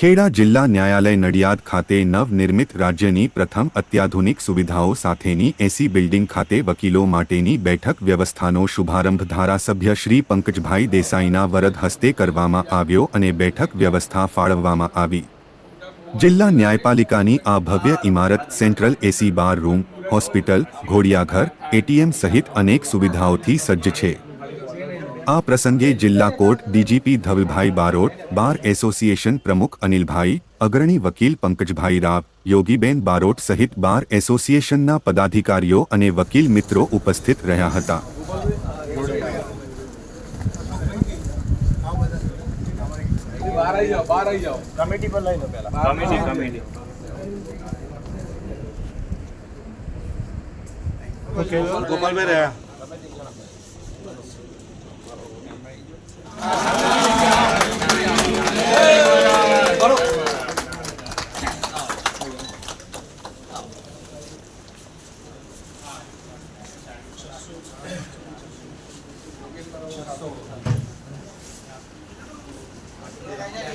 ખેડા જિલ્લા ન્યાયાલય નડિયાદ ખાતે નવનિર્મિત રાજ્યની પ્રથમ અત્યાધુનિક સુવિધાઓ સાથેની એસી બિલ્ડિંગ ખાતે વકીલો માટેની બેઠક વ્યવસ્થાનો શુભારંભ ધારાસભ્ય શ્રી પંકજભાઈ દેસાઈના વરદ હસ્તે કરવામાં આવ્યો અને બેઠક વ્યવસ્થા ફાળવવામાં આવી. જિલ્લા ન્યાયપાલિકાની આ ભવ્ય ઇમારત central AC bar room, hospital, ઘોડિયાઘર, ATM સહિત અનેક સુવિધાઓથી સજ્જ છે. આ પ્રસંગે જિલ્લા court DGP Dhavalbhai Barot bar association પ્રમુખ અનિલભાઈ અગ્રણી વકીલ પંકજભાઈ રાવ યોગીબેન બારોટ સહિત બાર એસોસિએશનના પદાધિકારીઓ અને વકીલ મિત્રો ઉપસ્થિત રહ્યા હતા. બહાર આવી જાઓ બહાર આવી જાઓ કમિટી પર લઈ લો પહેલા કમિટી કમિટી ગોપાલભાઈ રહ્યા.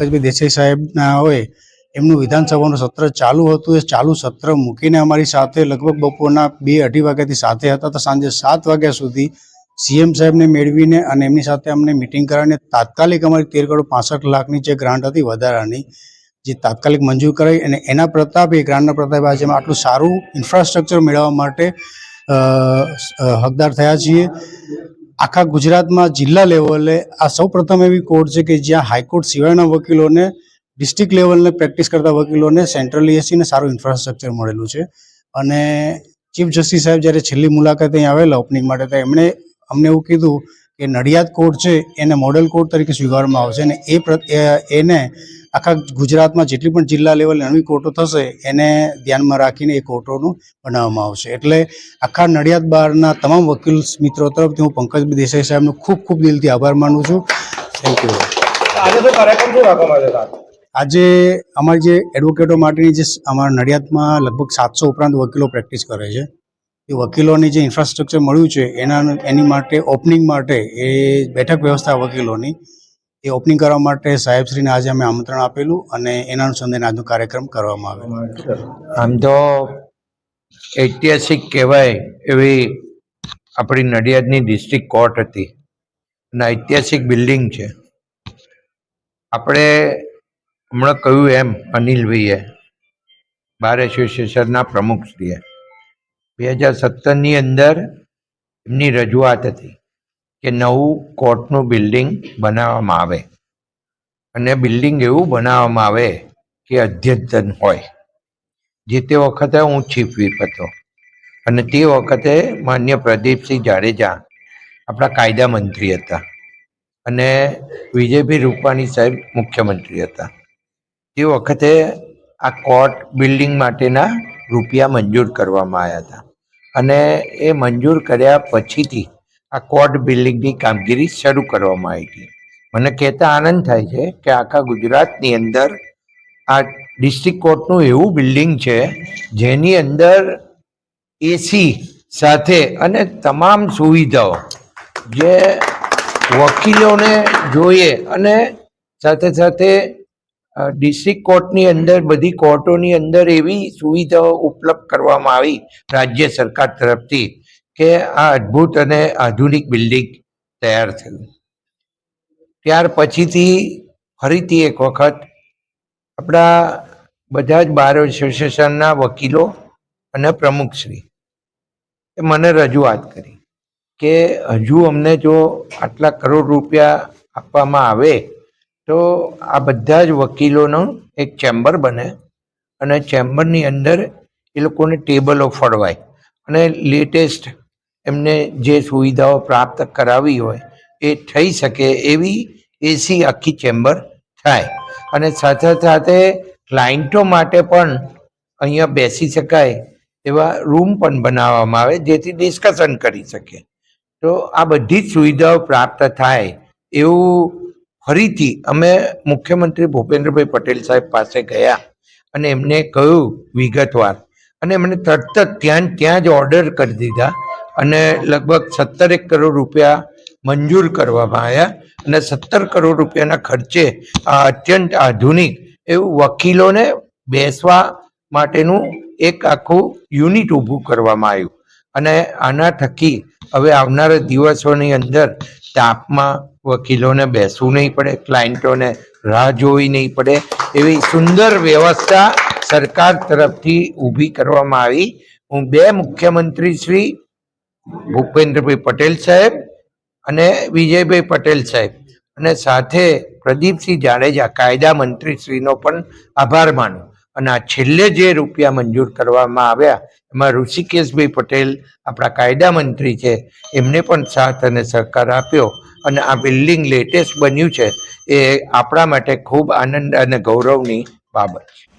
પંકજભાઈ દેસાઈ સાહેબના હોય, એમનું વિધાનસભાનું સત્ર ચાલુ હતું. એ ચાલુ સત્ર મૂકીને અમારી સાથે લગભગ બપોરના બે અઢી વાગ્યાથી સાથે હતા. તો સાંજે સાત વાગ્યા સુધી સીએમ સાહેબને મેળવીને અને એમની સાથે અમને મિટિંગ કરાવીને તાત્કાલિક અમારી તેર કરોડ પાસઠ લાખની જે ગ્રાન્ટ હતી વધારાની, જે તાત્કાલિક મંજૂર કરાઈ અને એના પ્રતાપે, એ ગ્રાન્ટના પ્રતાપે આજે આટલું સારું ઇન્ફ્રાસ્ટ્રક્ચર મેળવવા માટે હકદાર થયા છીએ. આખા ગુજરાતમાં જિલ્લા લેવલે આ સૌ પ્રથમ એવી કોર્ટ છે કે જ્યાં હાઈકોર્ટ સિવાયના વકીલોને, ડિસ્ટ્રિક્ટ લેવલને પ્રેક્ટિસ કરતા વકીલોને સેન્ટ્રલ એસીને સારું ઇન્ફ્રાસ્ટ્રક્ચર મળેલું છે. અને ચીફ જસ્ટિસ સાહેબ જ્યારે છેલ્લી મુલાકાતે અહીં આવેલા ઓપનિંગ માટે, તો એમણે અમને એવું કીધું કે નડિયાદ કોર્ટ છે એને મોડેલ કોર્ટ તરીકે સ્વીકારવામાં આવશે અને એ- એને આખા ગુજરાતમાં જેટલી પણ જિલ્લા લેવલે નવી કોર્ટો થશે એને ધ્યાનમાં રાખીને એ કોર્ટોનું બનાવવામાં આવશે. એટલે આખા નડિયાદ બહારના તમામ વકીલ મિત્રો તરફથી હું પંકજ દેસાઈ સાહેબનો ખૂબ ખૂબ દિલથી આભાર માનું છું. થેન્ક યુ આજે તો કાર્યક્રમ શું રાખવામાં આવ્યો આજે અમારી જે એડવોકેટો માટેની જે અમારા નડિયાદમાં લગભગ સાતસો ઉપરાંત વકીલો પ્રેક્ટિસ કરે છે. એ વકીલોની જે ઇન્ફ્રાસ્ટ્રક્ચર મળ્યું છે એના એની માટે ઓપનિંગ માટે એ બેઠક વ્યવસ્થા વકીલોની એ ઓપનિંગ કરવા માટે સાહેબશ્રીને આજે અમે આમંત્રણ આપેલું અને એના અનુસંધાને આજનો કાર્યક્રમ કરવામાં આવ્યો આમ તો ઐતિહાસિક કહેવાય એવી આપણી નડિયાદની ડિસ્ટ્રિક્ટ કોર્ટ હતી અને ઐતિહાસિક બિલ્ડિંગ છે. આપણે હમણાં કહ્યું એમ અનિલભાઈએ બાર એસોસિએશનના પ્રમુખશ્રીએ બે હજાર સત્તરની અંદર એમની રજૂઆત હતી. કે નવું કોર્ટનું બિલ્ડિંગ બનાવવામાં આવે. અને બિલ્ડિંગ એવું બનાવવામાં આવે કે અધ્યતન હોય. જે તે વખતે હું ચીફ whip હતો. અને તે વખતે માન્ય પ્રદીપસિંહ જાડેજા આપણા કાયદા મંત્રી હતા. અને વિજયભાઈ રૂપાણી સાહેબ મુખ્યમંત્રી હતા. તે વખતે આ કોર્ટ બિલ્ડિંગ માટેના રૂપિયા મંજૂર કરવામાં આવ્યા હતા. અને એ મંજૂર કર્યા પછીથી આ કોર્ટ બિલ્ડિંગની કામગીરી શરૂ કરવામાં આવી હતી. મને કહેતા આનંદ થાય છે કે આખા ગુજરાતની અંદર આ ડિસ્ટ્રિક્ટ કોર્ટનું એવું બિલ્ડિંગ છે, જેની અંદર એસી સાથે અને તમામ સુવિધાઓ જે વકીલોને જોઈએ અને સાથે સાથે ડિસ્ટ્રિક્ટ કોર્ટની અંદર બધી કોર્ટોની અંદર એવી સુવિધાઓ ઉપલબ્ધ કરવામાં આવી રાજ્ય સરકાર તરફથી. કે આ અદ્ભુત અને આધુનિક બિલ્ડિંગ તૈયાર થયું. ત્યાર પછીથી ફરીથી એક વખત આપણા બધા જ બાર એસોસિએશનના વકીલો અને પ્રમુખશ્રી એ મને રજૂઆત કરી કે હજુ અમને જો આટલા કરોડ રૂપિયા આપવામાં આવે તો આ બધા જ વકીલોનો એક ચેમ્બર બને અને ચેમ્બરની અંદર એ લોકોને ટેબલો ફળવાય અને લેટેસ્ટ એમને જે સુવિધાઓ પ્રાપ્ત કરાવી હોય એ થઈ શકે એવી એસી આખી ચેમ્બર થાય. અને સાથે સાથે ક્લાયન્ટો માટે પણ અહીંયા બેસી શકાય એવા રૂમ પણ બનાવવામાં આવે જેથી ડિસ્કશન કરી શકે. તો આ બધી જ સુવિધાઓ પ્રાપ્ત થાય એવું ફરીથી અમે મુખ્યમંત્રી ભૂપેન્દ્રભાઈ પટેલ સાહેબ પાસે ગયા અને એમને કહ્યું વિગતવાર. અને એમણે તરત જ ત્યાં ત્યાં જ ઓર્ડર કરી દીધા. અને લગભગ સત્તરેક કરોડ રૂપિયા મંજૂર કરવામાં આવ્યા અને સત્તર કરોડ રૂપિયાના ખર્ચે આ અત્યંત આધુનિક એવું વકીલોને બેસવા માટેનું એક આખું યુનિટ ઊભું કરવામાં આવ્યું. અને આના થકી હવે આવનારા દિવસોની અંદર તાપમાં વકીલોને બેસવું નહીં પડે, ક્લાયન્ટોને રાહ જોવી નહીં પડે, એવી સુંદર વ્યવસ્થા સરકાર તરફથી ઊભી કરવામાં આવી. હું બે મુખ્યમંત્રી શ્રી ભૂપેન્દ્રભાઈ પટેલ સાહેબ અને વિજયભાઈ પટેલ સાહેબ. અને સાથે પ્રદીપસિંહ જાડેજા, કાયદા મંત્રીશ્રીનો પણ આભાર માનું અને આ છેલ્લે જે રૂપિયા મંજૂર કરવામાં આવ્યા, એમાં ઋષિકેશભાઈ પટેલ, આપણા કાયદા મંત્રી છે, એમને પણ સાથ અને સહકાર આપ્યો. અને આ બિલ્ડિંગ લેટેસ્ટ બન્યું છે, એ આપણા માટે ખૂબ આનંદ અને ગૌરવની બાબત છે.